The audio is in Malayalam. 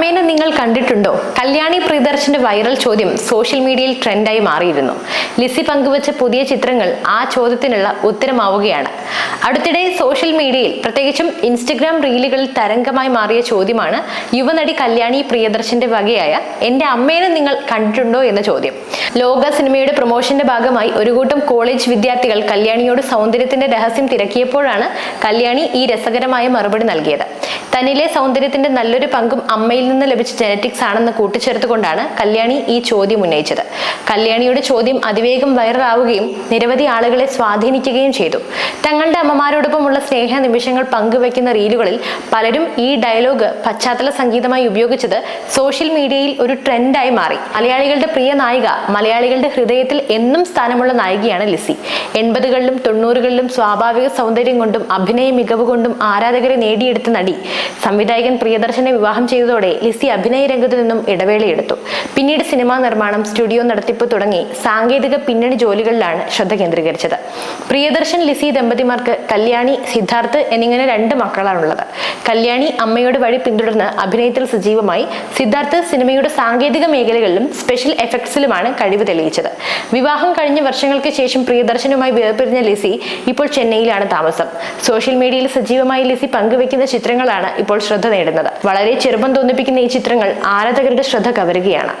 അമ്മേനെ നിങ്ങൾ കണ്ടിട്ടുണ്ടോ? കല്യാണി പ്രിയദർശന്റെ വൈറൽ ചോദ്യം സോഷ്യൽ മീഡിയയിൽ ട്രെൻഡായി മാറിയിരുന്നു. ലിസി പങ്കുവച്ച പുതിയ ചിത്രങ്ങൾ ആ ചോദ്യത്തിനുള്ള ഉത്തരമാവുകയാണ്. അടുത്തിടെ സോഷ്യൽ മീഡിയയിൽ പ്രത്യേകിച്ചും ഇൻസ്റ്റഗ്രാം റീലുകളിൽ തരംഗമായി മാറിയ ചോദ്യമാണ് യുവനടി കല്യാണി പ്രിയദർശന്റെ വകയായ എന്റെ അമ്മേനെ നിങ്ങൾ കണ്ടിട്ടുണ്ടോ? എന്ന ചോദ്യം. ലോക സിനിമയുടെ പ്രൊമോഷന്റെ ഭാഗമായി ഒരു കൂട്ടം കോളേജ് വിദ്യാർത്ഥികൾ കല്യാണിയോട് സൗന്ദര്യത്തിന്റെ രഹസ്യം തിരക്കിയപ്പോഴാണ് കല്യാണി ഈ രസകരമായ മറുപടി നൽകിയത്. തന്നിലെ സൗന്ദര്യത്തിന്റെ നല്ലൊരു പങ്കും അമ്മയിൽ നിന്ന് ലഭിച്ച ജനറ്റിക്സ് ആണെന്ന് കൂട്ടിച്ചേർത്തുകൊണ്ടാണ് കല്യാണി ഈ ചോദ്യം ഉന്നയിച്ചത്. കല്യാണിയുടെ ചോദ്യം അതിവേഗം വൈറലാവുകയും നിരവധി ആളുകളെ സ്വാധീനിക്കുകയും ചെയ്തു. തങ്ങളുടെ അമ്മമാരോടൊപ്പമുള്ള സ്നേഹ നിമിഷങ്ങൾ പങ്കുവയ്ക്കുന്ന റീലുകളിൽ പലരും ഈ ഡയലോഗ് പശ്ചാത്തല സംഗീതമായി ഉപയോഗിച്ചത് സോഷ്യൽ മീഡിയയിൽ ഒരു ട്രെൻഡായി മാറി. മലയാളികളുടെ പ്രിയ നായിക മലയാളികളുടെ ഹൃദയത്തിൽ എന്നും സ്ഥാനമുള്ള നായികയാണ് ലിസി. എൺപതുകളിലും തൊണ്ണൂറുകളിലും സ്വാഭാവിക സൗന്ദര്യം കൊണ്ടും അഭിനയ മികവ് കൊണ്ടും ആരാധകരെ നേടിയെടുത്ത നടി സംവിധായകൻ പ്രിയദർശനെ വിവാഹം ചെയ്തതോടെ ലിസി അഭിനയ രംഗത്തു നിന്നും ഇടവേളയെടുത്തു. പിന്നീട് സിനിമാ നിർമ്മാണം സ്റ്റുഡിയോ നടത്തിപ്പ് തുടങ്ങി സാങ്കേതിക പിന്നണി ജോലികളിലാണ് ശ്രദ്ധ കേന്ദ്രീകരിച്ചത്. പ്രിയദർശൻ ലിസി ദമ്പതിമാർക്ക് കല്യാണി സിദ്ധാർത്ഥ് എന്നിങ്ങനെ രണ്ട് മക്കളാണുള്ളത്. കല്യാണി അമ്മയുടെ വഴി പിന്തുടർന്ന് അഭിനയത്തിൽ സജീവമായി. സിദ്ധാർത്ഥ് സിനിമയുടെ സാങ്കേതിക മേഖലകളിലും സ്പെഷ്യൽ എഫക്ട്സിലുമാണ് കഴിവ് തെളിയിച്ചത്. വിവാഹം കഴിഞ്ഞ വർഷങ്ങൾക്ക് ശേഷം പ്രിയദർശനുമായി വേർപിരിഞ്ഞ ലിസി ഇപ്പോൾ ചെന്നൈയിലാണ് താമസം. സോഷ്യൽ മീഡിയയിൽ സജീവമായി ലിസി പങ്കുവെക്കുന്ന ചിത്രങ്ങളാണ് ഇപ്പോൾ ശ്രദ്ധ നേടുന്നത്. വളരെ ചെറുപ്പം തോന്നിപ്പിക്കുന്ന ഈ ചിത്രങ്ങൾ ആരാധകരുടെ ശ്രദ്ധ കവരുകയാണ്.